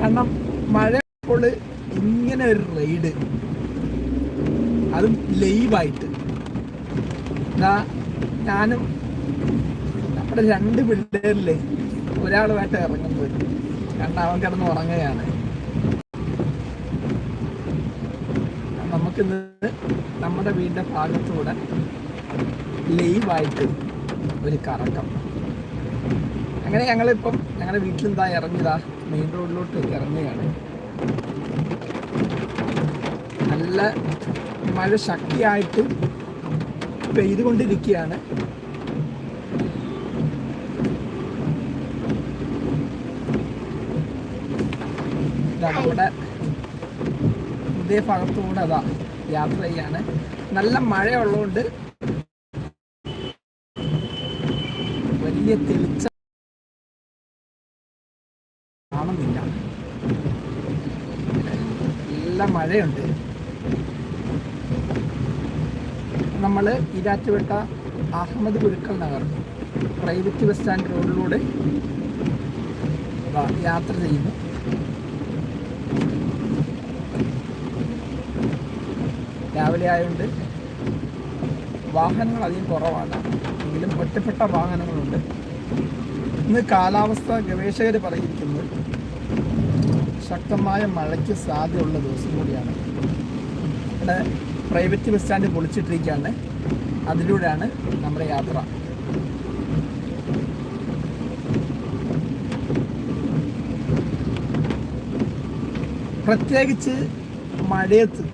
കാരണം മഴ ഇപ്പോൾ ഇങ്ങനെ ഒരു റെയ്ഡ് അതും ലൈവായിട്ട് ഞാനും നമ്മുടെ രണ്ട് പിള്ളേരില്ലേ ഒരാളുമായിട്ട് ഇറങ്ങുന്നത്. കാരണം അവൻ കിടന്ന് ഉറങ്ങുകയാണ്. നമുക്കിന്ന് നമ്മുടെ വീടിന്റെ ഭാഗത്തൂടെ ലൈവായിട്ട് ഒരു കറക്കം. അങ്ങനെ ഞങ്ങളിപ്പം ഞങ്ങളുടെ വീട്ടിൽ എന്താ ഇറങ്ങിയതാ? മെയിൻ റോഡിലോട്ട് ഇറങ്ങുകയാണ്. നല്ല മഴ ശക്തിയായിട്ട് പെയ്തുകൊണ്ടിരിക്കുകയാണ്. നമ്മുടെ ഇതേ ഭാഗത്തുകൂടെ അതാ യാത്ര ചെയ്യാണ്. നല്ല മഴയുള്ളതുകൊണ്ട് വലിയ തെളിച്ച കാണുന്നില്ല നല്ല മഴയുണ്ട്. നമ്മൾ Erattupetta Ahammed Gurukkal Nagar private bus stand റോഡിലൂടെ യാത്ര ചെയ്യുന്നു. രാവിലെ ആയതുകൊണ്ട് വാഹനങ്ങൾ അധികം കുറവാണ്. എങ്കിലും ഒറ്റപ്പെട്ട വാഹനങ്ങളുണ്ട്. ഇന്ന് കാലാവസ്ഥ ഗവേഷകർ പറഞ്ഞിരിക്കുന്നത് ശക്തമായ മഴയ്ക്ക് സാധ്യതയുള്ള ദിവസം കൂടിയാണ്. ഇവിടെ പ്രൈവറ്റ് ബസ് സ്റ്റാൻഡ് പൊളിച്ചിട്ടിരിക്കുകയാണ്. അതിലൂടെയാണ് നമ്മുടെ യാത്ര. പ്രത്യേകിച്ച് മഴയത്ത്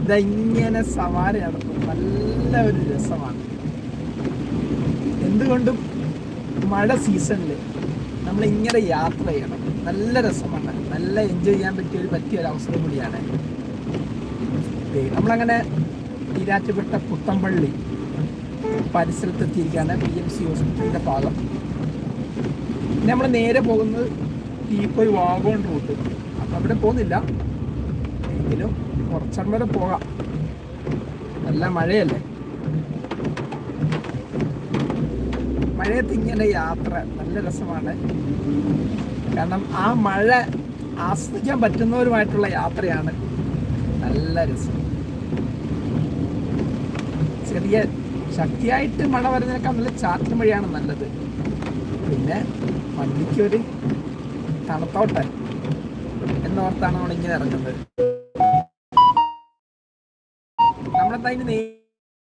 ഇതെങ്ങനെ സവാര നടത്തും നല്ല ഒരു രസമാണ്. എന്തുകൊണ്ടും മഴ സീസണിൽ നമ്മൾ ഇങ്ങനെ യാത്ര ചെയ്യണം. നല്ല രസമാണ്. നല്ല എൻജോയ് ചെയ്യാൻ പറ്റിയ ഒരു പറ്റിയ ഒരു അവസരം കൂടിയാണ്. നമ്മളങ്ങനെ ഈരാറ്റുപെട്ട പുത്തമ്പള്ളി പരിസരത്തെത്തിയിരിക്കുകയാണ് പി എം സി ഹോസ്പിറ്റലിന്റെ ഭാഗം. പിന്നെ നമ്മൾ നേരെ പോകുന്നത് തീപ്പൊയ് വാഗോൺ റൂട്ട് അപ്പം അവിടെ പോകുന്നില്ല. എങ്കിലും കുറച്ചം വരെ പോകാം. നല്ല മഴയല്ലേ? മഴയത്ത് ഇങ്ങനെ യാത്ര നല്ല രസമാണ്. കാരണം ആ മഴ ആസ്വദിക്കാൻ പറ്റുന്നവരുമായിട്ടുള്ള യാത്രയാണ്. നല്ല രസം. ചെറിയ ശക്തിയായിട്ട് മഴ വരുന്നതിനേക്കാൾ നല്ല ചാറ്റൽ മഴയാണ് നല്ലത്. പിന്നെ വണ്ടിക്കൊരു തണുത്തോട്ടെ എന്നോർത്താണ് നമ്മൾ ഇങ്ങനെ ഇറങ്ങുന്നത്. നമ്മളെന്താ ഇനി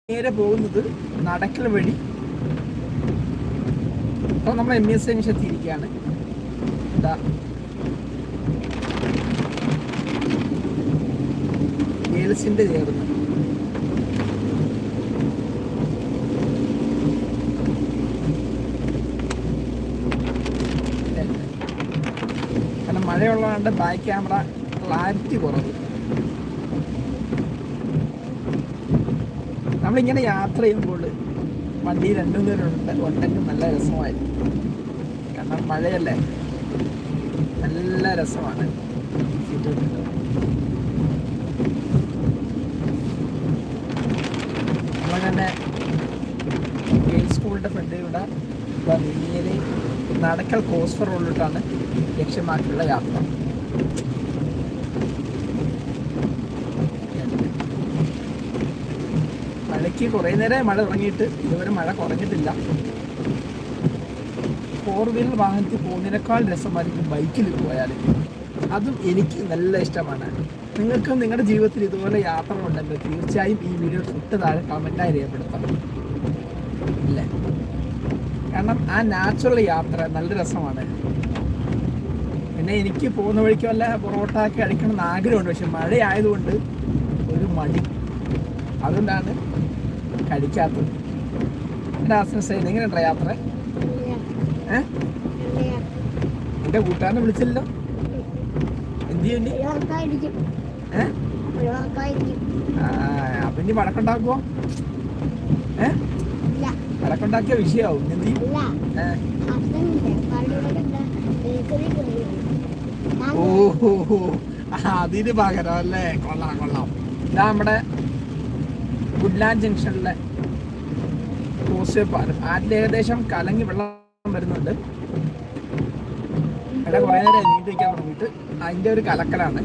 നേരെ പോകുന്നത് നടക്കൽ വഴി? അപ്പോൾ നമ്മൾ എം എസ് എൻ എത്തിയിരിക്കുകയാണ്. എന്താ ഗേൾസിന്റെ ചേർന്ന്. കാരണം മഴയുള്ളതുകൊണ്ട് ബാക്ക് ക്യാമറ ക്ലാരിറ്റി കുറവ്. നമ്മളിങ്ങനെ യാത്ര ചെയ്യുമ്പോൾ വണ്ടി രണ്ടു പേരുണ്ട് ഉണ്ടെങ്കിൽ നല്ല രസമായിരിക്കും. കാരണം മഴയല്ലേ? നല്ല രസമാണ്. സീറ്റ്. നമ്മളങ്ങനെ ഗേൾസ് സ്കൂളിന്റെ ഫ്രണ്ടിലൂടെ നേരെ നടക്കൽ കോസ്ഫർ റോഡിലോട്ടാണ് ലക്ഷ്യമാക്കിയുള്ള യാത്ര. മഴയ്ക്ക് കുറേ നേരം മഴ തുടങ്ങിയിട്ട് ഇതുവരെ മഴ കുറഞ്ഞിട്ടില്ല. ഫോർ വീലർ വാഹനത്തിൽ പോകുന്നതിനേക്കാൾ രസമായിരിക്കും ബൈക്കിൽ പോയാൽ അതും എനിക്ക് നല്ല ഇഷ്ടമാണ്. നിങ്ങൾക്കും നിങ്ങളുടെ ജീവിതത്തിൽ ഇതുപോലെ യാത്ര ഉണ്ടെങ്കിൽ തീർച്ചയായും ഈ വീഡിയോ തൊട്ട് താഴെ കമന്റായി രേഖപ്പെടുത്തണം. ഇല്ലേ കാരണം ആ നാച്ചുറൽ യാത്ര നല്ല രസമാണ്. പിന്നെ എനിക്ക് പോകുന്ന വഴിക്ക് വല്ല പൊറോട്ട ഒക്കെ അടിക്കണം എന്ന് ആഗ്രഹമുണ്ട്. പക്ഷെ മഴയായതുകൊണ്ട് ഒരു മടി. അതുകൊണ്ടാണ് കഴിക്കാത്തത്. എന്റെ ഹസ്ബൻഡ് സൈഡ് എങ്ങനെയുണ്ടോ യാത്ര? ഏ? എന്റെ കൂട്ടുകാരനെ വിളിച്ചില്ലല്ലോ? എന്ത് ചെയ്യുന്നു അപ്പൊ ഇനി വഴക്കുണ്ടാക്കുവോ? ഏ? ഇല്ല. വഴക്കുണ്ടാക്കിയ വിഷയാവും. എന്ത്? ചെയ്യും അല്ല ഏ? അർത്ഥമില്ല. പള്ളിയുടെ ബേക്കറി ഓ ഹോ, ഹോ. ആ, അതിന് പകരം അല്ലേ? കൊള്ളാം കൊള്ളാം. ഇതാ നമ്മുടെ ഗുഡ്ലാൻഡ് ജംഗ്ഷനിലെ പോസ്റ്റ് പാലം അതിൽ ഏകദേശം കലങ്ങി വെള്ളം വരുന്നുണ്ട്. ഇവിടെ കുറേ നേരം നീണ്ടിരിക്കാൻ തുടങ്ങിയിട്ട്. അതിന്റെ ഒരു കലക്കലാണ്.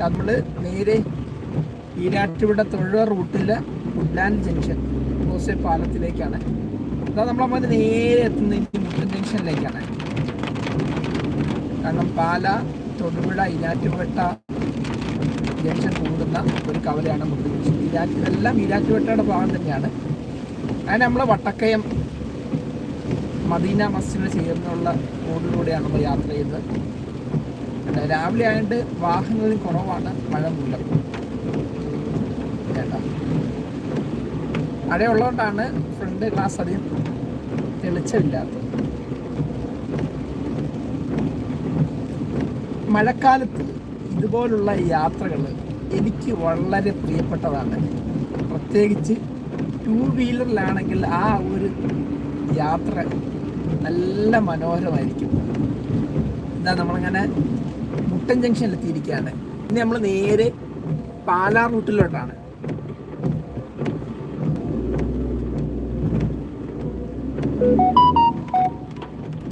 നമ്മൾ നേരെ ഈരാറ്റുപുഴ തൊഴിൽ റൂട്ടിലെ വുഡ്ലാൻഡ് ജംഗ്ഷൻ ഗോസെ പാലത്തിലേക്കാണ്. അതാ നമ്മളപ്പോൾ നേരെ എത്തുന്നത് മുട്ടൻ ജംഗ്ഷനിലേക്കാണ് കാരണം പാല തൊടുപുഴ ഈരാറ്റുപേട്ട ജംഗ്ഷൻ കൂടുന്ന ഒരു കവലയാണ് മുട്ടൻ ജംഗ്ഷൻ ഈരാറ്റ് എല്ലാം ഈരാറ്റുപേട്ടയുടെ ഭാഗം തന്നെയാണ്. അങ്ങനെ നമ്മൾ വട്ടക്കയം മദീന മസ്ജിദിന് ചേർന്നുള്ള റോഡിലൂടെയാണ് നമ്മൾ യാത്ര ചെയ്തത് പിന്നെ രാവിലെ ആയിട്ട് വാഹനങ്ങളിൽ കുറവാണ് മഴ മൂലം. കേട്ടോ. മഴയുള്ളതുകൊണ്ടാണ് ഫ്രണ്ട് ഗ്ലാസ് അധികം തെളിച്ചമില്ലാത്തത്. മഴക്കാലത്ത് ഇതുപോലുള്ള യാത്രകൾ എനിക്ക് വളരെ പ്രിയപ്പെട്ടതാണ്. പ്രത്യേകിച്ച് ടൂ വീലറിലാണെങ്കിൽ ആ ഒരു യാത്ര നല്ല മനോഹരമായിരിക്കും. എന്താ നമ്മളിങ്ങനെ മുട്ടൻ ജംഗ്ഷനിൽ എത്തിയിരിക്കുകയാണ്. ഇനി നമ്മൾ നേരെ പാലാ റൂട്ടിലോട്ടാണ്.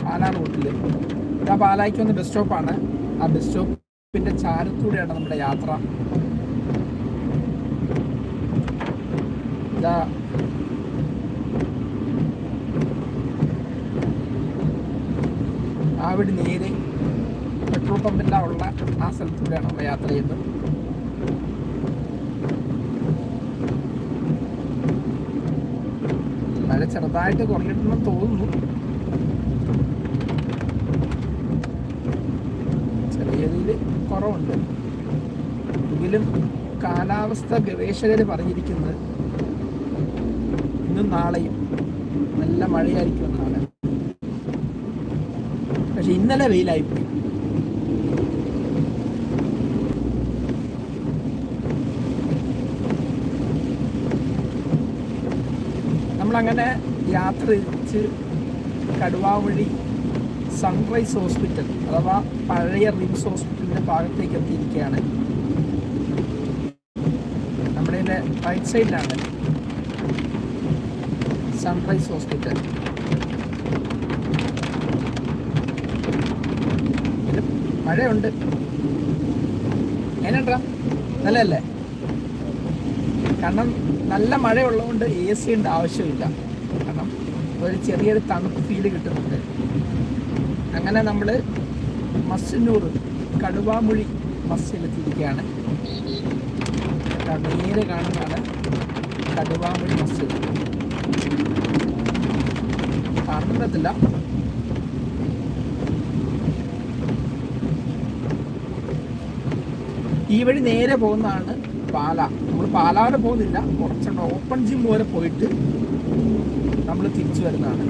പാലാ റൂട്ടിൽ ആ പാലായ്ക്ക് വന്ന ബസ് സ്റ്റോപ്പാണ് ആ ബസ് സ്റ്റോപ്പിന്റെ ചാരത്തൂടെയാണ് നമ്മുടെ യാത്ര. അവിടെ നേരെ പെട്രോൾ പമ്പിന്റെ ഉള്ള ആ സ്ഥലത്തൂടെയാണ് നമ്മൾ യാത്ര ചെയ്യുന്നത്. മഴ ചെറുതായിട്ട് കുറഞ്ഞിട്ടുണ്ടെന്ന് തോന്നുന്നു. ചെറിയ രീതിയിൽ കുറവുണ്ട്. എങ്കിലും കാലാവസ്ഥ ഗവേഷകർ പറഞ്ഞിരിക്കുന്നത് ഇന്നും നാളെയും നല്ല മഴയായിരിക്കും എന്നാണ് പക്ഷെ ഇന്നലെ വെയിലായിപ്പോയി. നമ്മളങ്ങനെ യാത്ര തിരിച്ച് കടുവാവഴി സൺറൈസ് ഹോസ്പിറ്റൽ അഥവാ പഴയ റിംസ് ഹോസ്പിറ്റലിന്റെ ഭാഗത്തേക്ക് എത്തിയിരിക്കുകയാണ്. നമ്മുടെ ഇതിന്റെ റൈറ്റ് സൈഡിലാണ് സൺറൈസ് ഹോസ്പിറ്റൽ മഴയുണ്ട്. എങ്ങനെയുണ്ടാ നല്ലതല്ലേ? കാരണം നല്ല മഴയുള്ളതുകൊണ്ട് എ സി ഉണ്ട് ആവശ്യമില്ല. കാരണം ഒരു ചെറിയൊരു തണുപ്പ് ഫീൽ കിട്ടുന്നുണ്ട്. അങ്ങനെ നമ്മൾ മസ്സന്നൂർ കടുവാമുഴി മസ്ജിലെത്തിയിരിക്കുകയാണ് നേരെ കാണുന്നതാണ് കടുവാമുഴി മസ്ജിദ് കാണാൻ പറ്റില്ല ഈ വഴി നേരെ പോകുന്നതാണ് പാല. നമ്മൾ പാല പോകുന്നില്ല. കുറച്ചുണ്ട്. ഓപ്പൺ ജിം വരെ പോയിട്ട് നമ്മൾ തിരിച്ചു വരുന്നതാണ്.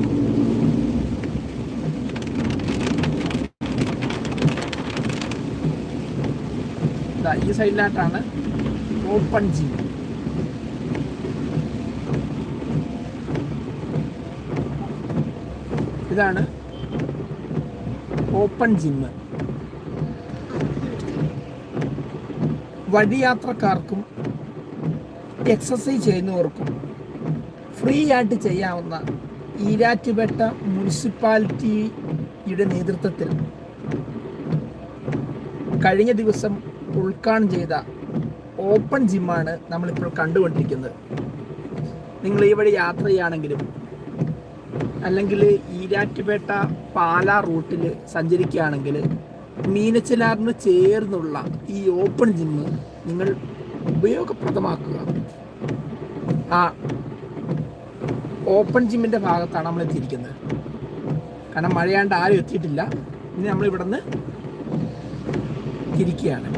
ഈ സൈഡിലായിട്ടാണ് ഓപ്പൺ ജിം ഇതാണ് ഓപ്പൺ ജിമ്മ് വഴിയാത്രക്കാർക്കും എക്സസൈസ് ചെയ്യുന്നവർക്കും ഫ്രീ ആയിട്ട് ചെയ്യാവുന്ന ഈരാറ്റുപേട്ട മുനിസിപ്പാലിറ്റിയുടെ നേതൃത്വത്തിൽ കഴിഞ്ഞ ദിവസം ഉൾക്കാണം ചെയ്ത ഓപ്പൺ ജിമ്മാണ് നമ്മളിപ്പോൾ കണ്ടുകൊണ്ടിരിക്കുന്നത്. നിങ്ങൾ ഈ വഴി യാത്ര ചെയ്യുകയാണെങ്കിലും അല്ലെങ്കിൽ ഈരാറ്റുപേട്ട പാല റൂട്ടിൽ സഞ്ചരിക്കുകയാണെങ്കിൽ മീനച്ചിലാറിന് ചേർന്നുള്ള ഈ ഓപ്പൺ ജിമ്മ് നിങ്ങൾ ഉപയോഗപ്രദമാക്കുക. ആ ഓപ്പൺ ജിമ്മിന്റെ ഭാഗത്താണ് നമ്മൾ എത്തിയിരിക്കുന്നത്. കാരണം മഴയാണ്ട് ആരും എത്തിയിട്ടില്ല. ഇനി നമ്മൾ ഇവിടെ നിന്ന് തിരിക്കുകയാണ്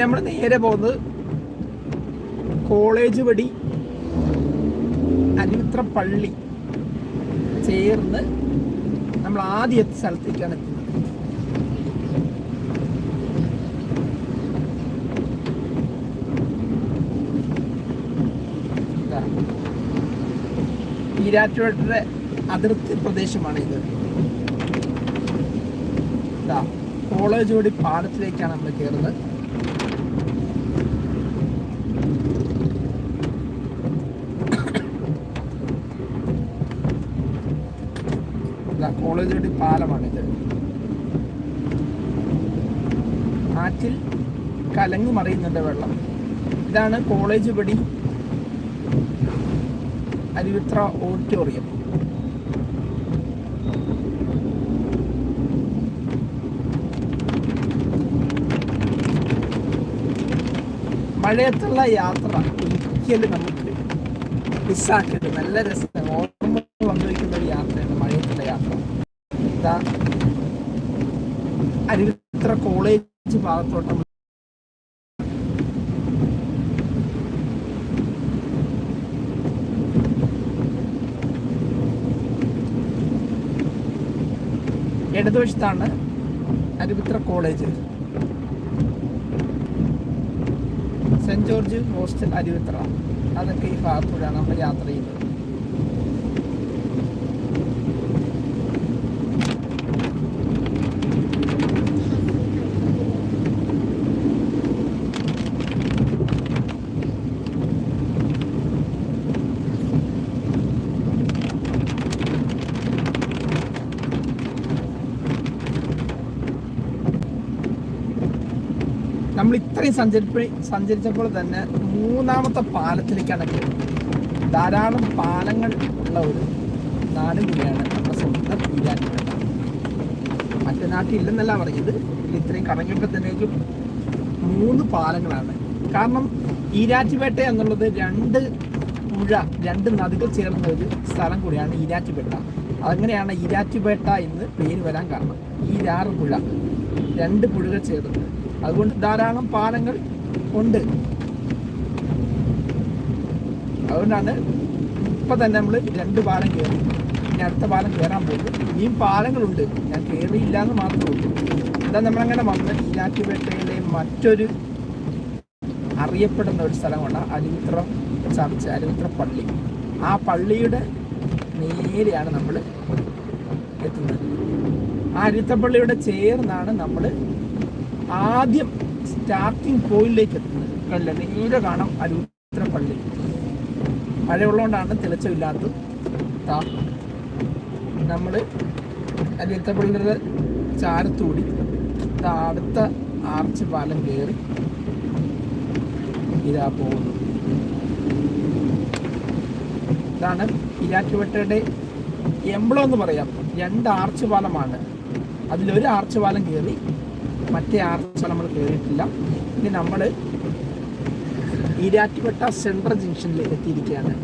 നമ്മൾ നേരെ പോകുന്നത് കോളേജ് വഴി അരുവിത്ര പള്ളി ചേർന്ന് നമ്മൾ ആദ്യ സ്ഥലത്തേക്കാണ് എത്തുന്നത്. ഈരാറ്റുപേട്ടയുടെ അതിർത്തി പ്രദേശമാണ് ഇത്. കോളേജ് വഴി പാലത്തിലേക്കാണ് നമ്മൾ കയറുന്നത് ഇതാ കോളേജ് പാലമാണ് പാലമാണിത് ആറ്റിൽ കലങ്ങി മറിയുന്നുണ്ട് വെള്ളം. ഇതാണ് കോളേജ് പടി അരുവിത്ര ഓഡിറ്റോറിയം. മഴയത്തുള്ള യാത്ര ഒരിക്കലും നമുക്ക് മിസ്സാക്കരുത്. നല്ല രസം ഓർമ്മ പങ്കുവയ്ക്കുന്ന ഒരു യാത്രയാണ് മഴയത്തുള്ള യാത്ര ഇതാ അരുവിത്ര ഭാഗത്തോട്ട് ഇടതുവശത്താണ് അരുവിത്ര കോളേജ്. സെന്റ് ജോർജ് ഹോസ്റ്റൽ അരുവിത്ര. അതൊക്കെ ഈ ഭാഗത്തൂടെയാണ് നമ്മൾ യാത്ര ചെയ്യുന്നത്. നമ്മൾ ഇത്രയും സഞ്ചരിപ്പ സഞ്ചരിച്ചപ്പോൾ തന്നെ മൂന്നാമത്തെ പാലത്തിലേക്കാണ് കയറുന്നത് ധാരാളം പാലങ്ങൾ ഉള്ള ഒരു നാടും കൂടിയാണ് നമ്മുടെ സ്വന്തം പീരാനി മറ്റേ നാട്ടിൽ ഇല്ലെന്നല്ല പറഞ്ഞത് ഇത്രയും കറങ്ങിയപ്പോഴത്തേക്കും മൂന്ന് പാലങ്ങളാണ്. കാരണം ഈരാറ്റുപേട്ട എന്നുള്ളത് രണ്ട് പുഴ രണ്ട് നദികൾ ചേർന്ന ഒരു സ്ഥലം കൂടിയാണ് ഈരാറ്റുപേട്ട. അങ്ങനെയാണ് ഈരാറ്റുപേട്ട എന്ന് പേര് വരാൻ കാരണം. ഈരാറ് പുഴ രണ്ട് പുഴകൾ ചേർന്ന് അതുകൊണ്ട് ധാരാളം പാലങ്ങൾ ഉണ്ട്. അതുകൊണ്ടാണ് ഇപ്പൊ തന്നെ നമ്മൾ രണ്ട് പാലം കയറി ഇനി അടുത്ത പാലം കയറാൻ പോകും ഇനിയും പാലങ്ങളുണ്ട്. ഞാൻ കയറിയില്ല എന്ന് മാത്രമേ ഉള്ളൂ. എന്താ നമ്മളങ്ങനെ വന്ന് ഞാറ്റുപേട്ടയിലെ മറ്റൊരു അറിയപ്പെടുന്ന ഒരു സ്ഥലമാണ് അരുവിത്ര ചർച്ച് അരുവിത്ര പള്ളി. ആ പള്ളിയുടെ നേരെയാണ് നമ്മൾ എത്തുന്നത്. ആ അരുവിത്രപ്പള്ളിയുടെ ചേർന്നാണ് നമ്മൾ ആദ്യം സ്റ്റാർട്ടിംഗ് പോയിന്റിലേക്ക് എത്തുന്നത്. അല്ല നീര കാണാം അരുത്ര പള്ളി. മഴയുള്ളതുകൊണ്ടാണ് തെളിച്ചമില്ലാത്തത്. നമ്മൾ അരുത്ര പള്ളിയുടെ ചാരത്തൂടി അടുത്ത ആർച്ച് പാലം കയറി ഇതാ പോകുന്നു ഇതാണ് ഇരാറ്റുപേട്ടയുടെ എംബ്ലം എന്ന് പറയാം. രണ്ട് ആർച്ച് പാലമാണ്. അതിലൊരു ആർച്ച് പാലം കയറി മറ്റേ ആർ നമ്മൾ കയറിയിട്ടില്ല ഇനി നമ്മൾ ഈരാറ്റുപെട്ട സെൻട്രൽ ജംഗ്ഷനിൽ എത്തിയിരിക്കുകയാണ്.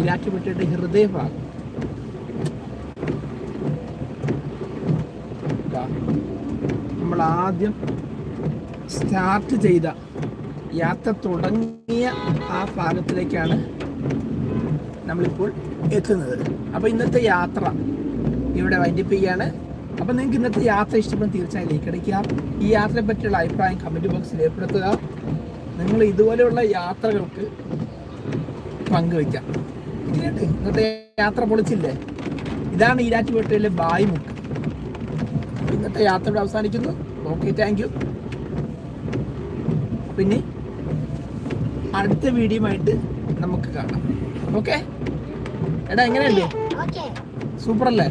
ഈരാറ്റുപെട്ടയുടെ ഹൃദയഭാഗം. നമ്മൾ ആദ്യം സ്റ്റാർട്ട് ചെയ്ത യാത്ര തുടങ്ങിയ ആ ഭാഗത്തിലേക്കാണ് നമ്മളിപ്പോൾ എത്തുന്നത്. അപ്പോൾ ഇന്നത്തെ യാത്ര ഇവിടെ വൈൻഡപ്പ് അപ്പോൾ നിങ്ങൾക്ക് ഇന്നത്തെ യാത്ര ഇഷ്ടപ്പെടും തീർച്ചയായും ലൈക്ക് അടിക്കുക. ഈ യാത്രയെ പറ്റിയുള്ള അഭിപ്രായം കമന്റ് ബോക്സിൽ ഏർപ്പെടുത്തുക നിങ്ങൾ ഇതുപോലെയുള്ള യാത്രകൾക്ക് പങ്കുവയ്ക്കാം. ഇങ്ങനെയുണ്ട്. ഇന്നത്തെ യാത്ര പൊളിച്ചില്ലേ ഇതാണ് ഈരാറ്റുപേട്ടയിലെ ബായ്മുക്ക് ഇന്നത്തെ യാത്ര ഇവിടെ അവസാനിക്കുന്നു. ഓക്കെ താങ്ക് യു പിന്നെ അടുത്ത വീഡിയോയുമായിട്ട് നമുക്ക് കാണാം. ഓക്കെ എടാ എങ്ങനെയല്ലേ ഓക്കെ സൂപ്പർ. അല്ലേ